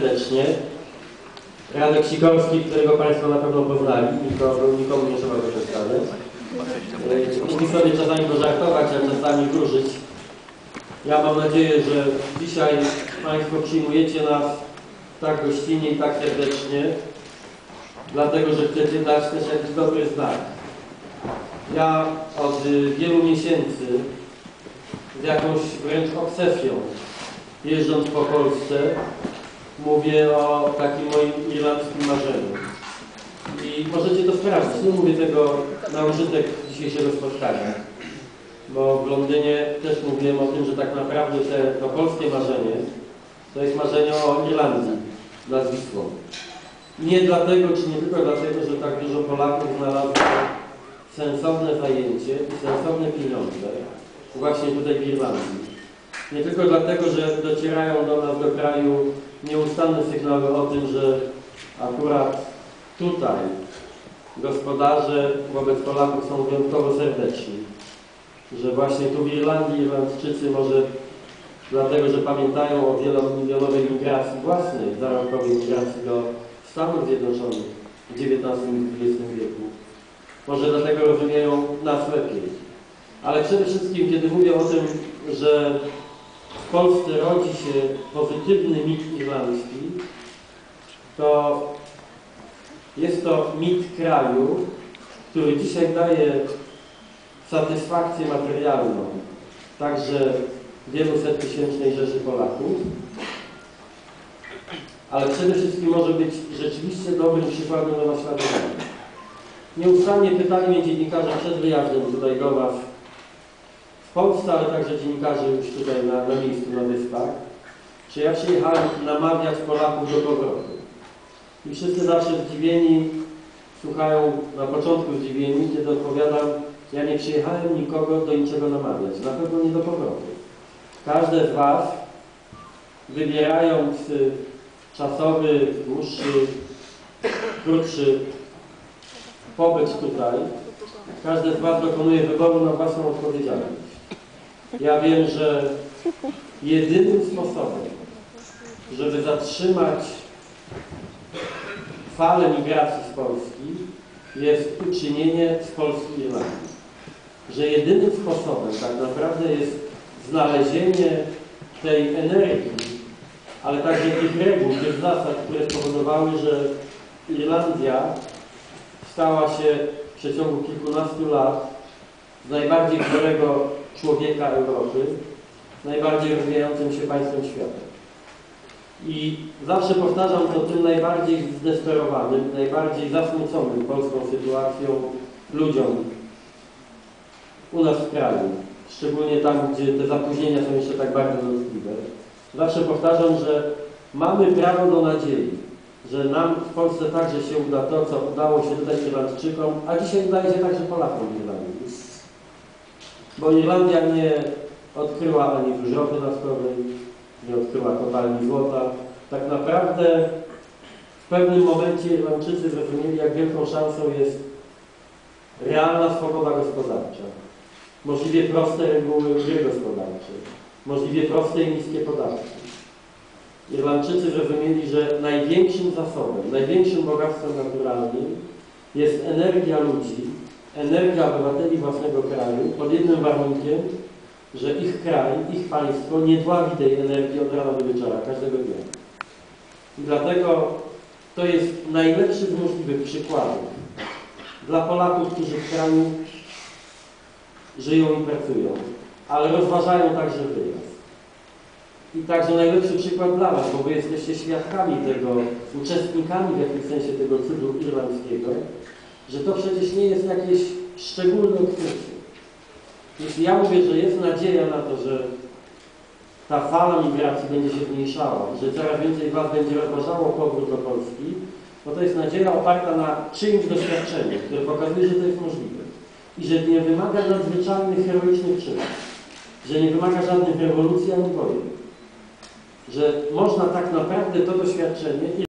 serdecznie. Radek Sikorski, którego Państwo na pewno poznali, nikomu, nikomu nie trzeba go przedstawiać. E, Lubi sobie czasami pożartować, a czasami wróżyć. Ja mam nadzieję, że dzisiaj Państwo przyjmujecie nas tak gościnnie i tak serdecznie, dlatego że chcecie dać też jakiś dobry znak. Ja od wielu miesięcy z jakąś wręcz obsesją jeżdżąc po Polsce mówię o takim moim irlandzkim marzeniu. I możecie to sprawdzić. Nie mówię tego na użytek dzisiejszego spotkania, bo w Londynie też mówiłem o tym, że tak naprawdę te, to polskie marzenie to jest marzenie o Irlandii nad Wisłą. Nie dlatego, czy nie tylko dlatego, że tak dużo Polaków znalazło sensowne zajęcie i sensowne pieniądze właśnie tutaj w Irlandii. Nie tylko dlatego, że docierają do nas, do kraju nieustanne sygnały o tym, że akurat tutaj gospodarze wobec Polaków są wyjątkowo serdeczni. Że właśnie tu w Irlandii Irlandczycy może dlatego, że pamiętają o wielomilionowej migracji własnej, zarobkowej migracji do Stanów Zjednoczonych w XIX i XX wieku. Może dlatego rozumieją nas lepiej. Ale przede wszystkim, kiedy mówię o tym, że w Polsce rodzi się pozytywny mit irlandzki, to jest to mit kraju, który dzisiaj daje satysfakcję materialną także wieluset tysięcznej rzeszy Polaków, ale przede wszystkim może być rzeczywiście dobrym przykładem do naśladowania. Nieustannie pytali mnie dziennikarze przed wyjazdem tutaj do Was Polsce, ale także dziennikarzy już tutaj na, na miejscu, na wyspach, czy ja przyjechałem namawiać Polaków do powrotu. I wszyscy zawsze zdziwieni, słuchają na początku zdziwieni, kiedy odpowiadam, ja nie przyjechałem nikogo do niczego namawiać, na pewno nie do powrotu. Każde z Was, wybierając czasowy, dłuższy, krótszy pobyt tutaj, każdy z Was dokonuje wyboru na własną odpowiedzialność. Ja wiem, że jedynym sposobem, żeby zatrzymać falę migracji z Polski, jest uczynienie z Polski Irlandii. Że jedynym sposobem tak naprawdę jest znalezienie tej energii, ale także tych reguł, tych zasad, które spowodowały, że Irlandia stała się w przeciągu kilkunastu lat z najbardziej chorego człowieka Europy, najbardziej rozwijającym się państwem świata. I zawsze powtarzam to tym najbardziej zdesperowanym, najbardziej zasmuconym polską sytuacją ludziom u nas w kraju, szczególnie tam, gdzie te zapóźnienia są jeszcze tak bardzo dotkliwe. Zawsze powtarzam, że mamy prawo do nadziei, że nam w Polsce także się uda to, co udało się tutaj Irlandczykom, a dzisiaj udaje się także Polakom w Irlandii. Bo Irlandia nie odkryła ani już ropy naftowej, nie odkryła kopalni złota. Tak naprawdę w pewnym momencie Irlandczycy zrozumieli, jak wielką szansą jest realna swoboda gospodarcza. Możliwie proste reguły gry gospodarczej. Możliwie proste i niskie podatki. Irlandczycy zrozumieli, że największym zasobem, największym bogactwem naturalnym jest energia ludzi, energia obywateli własnego kraju, pod jednym warunkiem, że ich kraj, ich państwo nie dławi tej energii od rana do wieczora, każdego dnia. I dlatego to jest najlepszy z możliwych przykładów dla Polaków, którzy w kraju żyją i pracują, ale rozważają także wyjazd. I także najlepszy przykład dla Was, bo Wy jesteście świadkami tego, uczestnikami w jakimś sensie tego cudu irlandzkiego, że to przecież nie jest jakieś szczególne odkrycie. Jeśli ja mówię, że jest nadzieja na to, że ta fala migracji będzie się zmniejszała, że coraz więcej Was będzie rozważało powrót do Polski, bo to jest nadzieja oparta na czyimś doświadczeniu, które pokazuje, że to jest możliwe. I że nie wymaga nadzwyczajnych, heroicznych czynów. Że nie wymaga żadnych rewolucji ani wojen. Że można tak naprawdę to doświadczenie